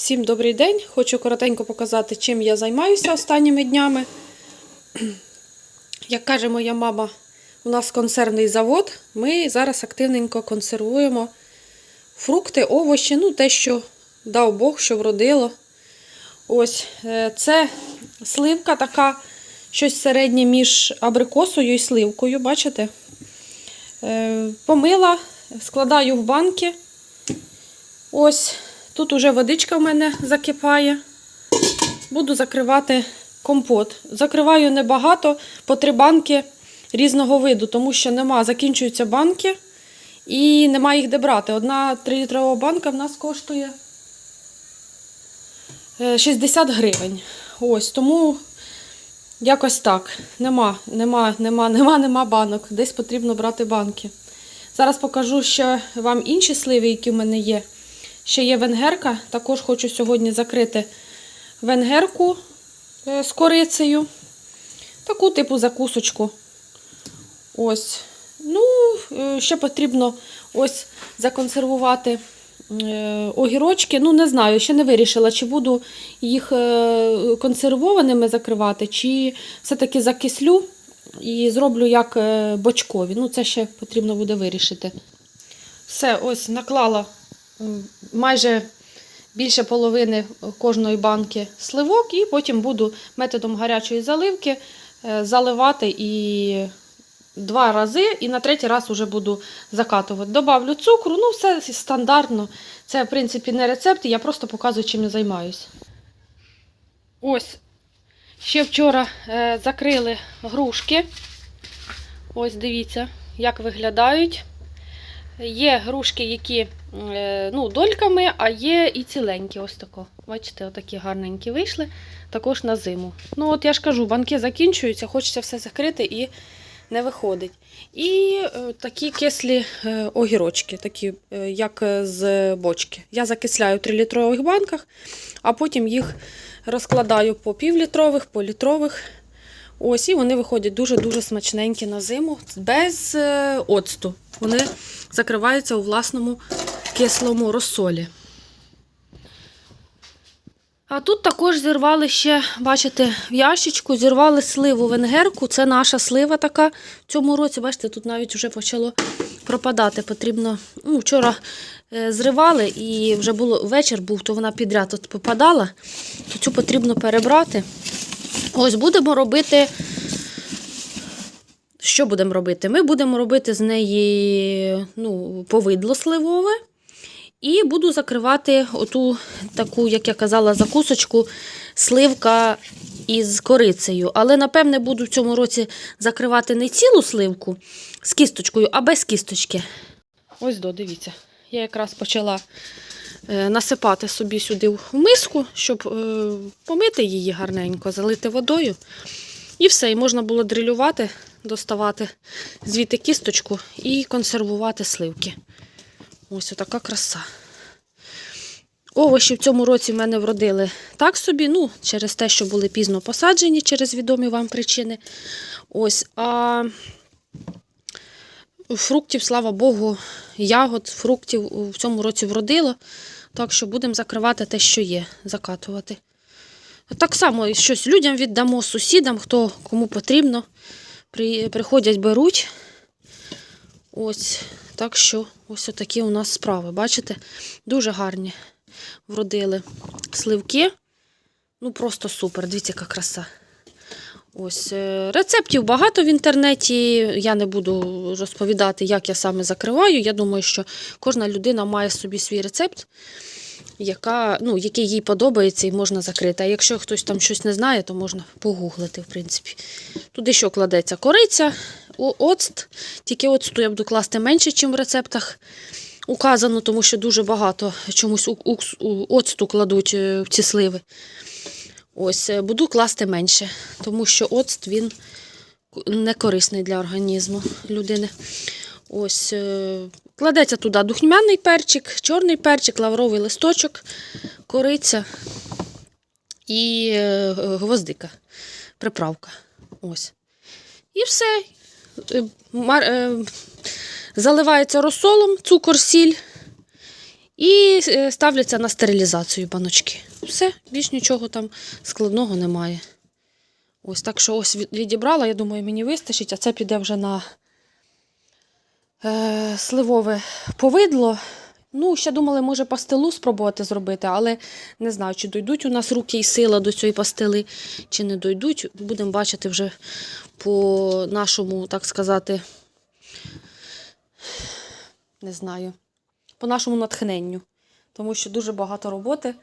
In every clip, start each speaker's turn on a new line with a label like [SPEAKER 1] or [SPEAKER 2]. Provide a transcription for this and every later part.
[SPEAKER 1] Всім добрий день! Хочу коротенько показати, чим я займаюся останніми днями. Як каже моя мама, у нас консервний завод. Ми зараз активненько консервуємо фрукти, овочі, ну те, що дав Бог, що вродило. Ось е, це сливка така, щось середнє між абрикосою і сливкою, бачите? Е, Помила, складаю в банки. Ось тут уже водичка в мене закипає. Буду закривати компот. Закриваю небагато, по три банки різного виду, тому що нема, закінчуються банки і нема їх де брати. Одна 3-літрова банка в нас коштує е, 60 гривень. Ось тому якось так. Нема, нема, нема, нема, нема банок. Десь потрібно брати банки. Зараз покажу ще вам інші сливи, які в мене є. Ще є венгерка. Також хочу сьогодні закрити венгерку е, з корицею. Таку типу закусочку. Ось. Ну, е, ще потрібно ось законсервувати е, огірочки. Ну, не знаю, ще не вирішила, чи буду їх консервованими закривати, чи все-таки закислю і зроблю як бочкові. Ну, це ще потрібно буде вирішити. Все, ось наклала майже більше половини кожної банки сливок, і потім буду методом гарячої заливки е, заливати і два рази, і на третій раз вже буду закатувати. Добавлю цукру, ну все стандартно. Це, в принципі, не рецепт, я просто показую, чим я займаюся. Ось, ще вчора е, закрили грушки. Ось дивіться, як виглядають. Є грушки, які е, ну, дольками, а є і ціленькі. Ось тако. Бачите, отакі гарненькі вийшли. Також на зиму. Ну, от я ж кажу, банки закінчуються, хочеться все закрити і не виходить. І е, такі кислі е, огірочки, такі, як з бочки. Я закисляю в 3-літрових банках, а потім їх розкладаю по півлітрових, по літрових. Ось, і вони виходять дуже-дуже смачненькі на зиму, без е, оцту. Вони закриваються у власному кислому розсолі. А тут також зірвали ще, бачите, в ящичку, зірвали сливу венгерку. Це наша слива така в цьому році. Бачите, тут навіть вже почало пропадати. Потрібно. Ну, вчора е, зривали і вже було вечір був, то вона підряд тут попадала. То цю потрібно перебрати. Ось будемо робити. Що будемо робити? Ми будемо робити з неї ну, повидло сливове. І буду закривати оту таку, як я казала, закусочку сливка із корицею. Але, напевне, буду в цьому році закривати не цілу сливку з кісточкою, а без кісточки. Ось до, дивіться. Я якраз почала насипати собі сюди в миску, щоб е, помити її гарненько, залити водою. І все, і можна було дрилювати, доставати звідти кісточку і консервувати сливки. Ось така краса. Овочі в цьому році в мене вродили так собі, ну, через те, що були пізно посаджені, через відомі вам причини. Ось, а фруктів, слава Богу, ягод, фруктів в цьому році вродило. Так що будемо закривати те, що є, закатувати. Так само щось людям віддамо, сусідам, хто кому потрібно. При, приходять, беруть. Ось, так що ось такі у нас справи. Бачите? Дуже гарні вродили сливки. Ну, просто супер. Дивіться, яка краса. Ось, е, рецептів багато в інтернеті. Я не буду розповідати, як я саме закриваю. Я думаю, що кожна людина має собі свій рецепт, яка, ну, який їй подобається і можна закрити. А якщо хтось там щось не знає, то можна погуглити, в принципі. Туди що кладеться? Кориця, оцт. Тільки оцту я буду класти менше, ніж в рецептах указано, тому що дуже багато чомусь оцту кладуть е, в ці сливи. Ось, е, буду класти менше, тому що оцт він не корисний для організму людини. Ось, е, кладеться туди духмяний перчик, чорний перчик, лавровий листочок, кориця і е, гвоздика, приправка. Ось. І все. Заливається розсолом, цукор, сіль. І ставляться на стерилізацію баночки. Все, більш нічого там складного немає. Ось так що ось відібрала, я думаю, мені вистачить, а це піде вже на е, сливове повидло. Ну, ще думали, може, пастилу спробувати зробити, але не знаю, чи дойдуть у нас руки і сила до цієї пастили, чи не дойдуть. Будемо бачити вже по нашому, так сказати, не знаю, по нашому натхненню. Тому що дуже багато роботи.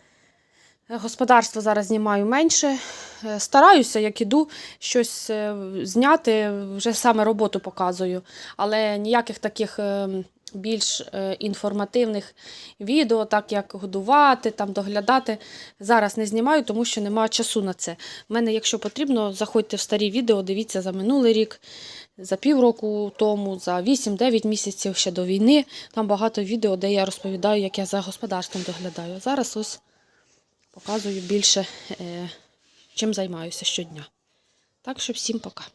[SPEAKER 1] Господарство зараз знімаю менше. Е, Стараюся, як іду, щось е, зняти, вже саме роботу показую. Але ніяких таких е, більш інформативних відео, так як годувати, там, доглядати, зараз не знімаю, тому що немає часу на це. У мене, якщо потрібно, заходьте в старі відео, дивіться за минулий рік, за півроку тому, за 8-9 місяців ще до війни. Там багато відео, де я розповідаю, як я за господарством доглядаю. Зараз ось показую більше, е, чим займаюся щодня. Так що всім пока.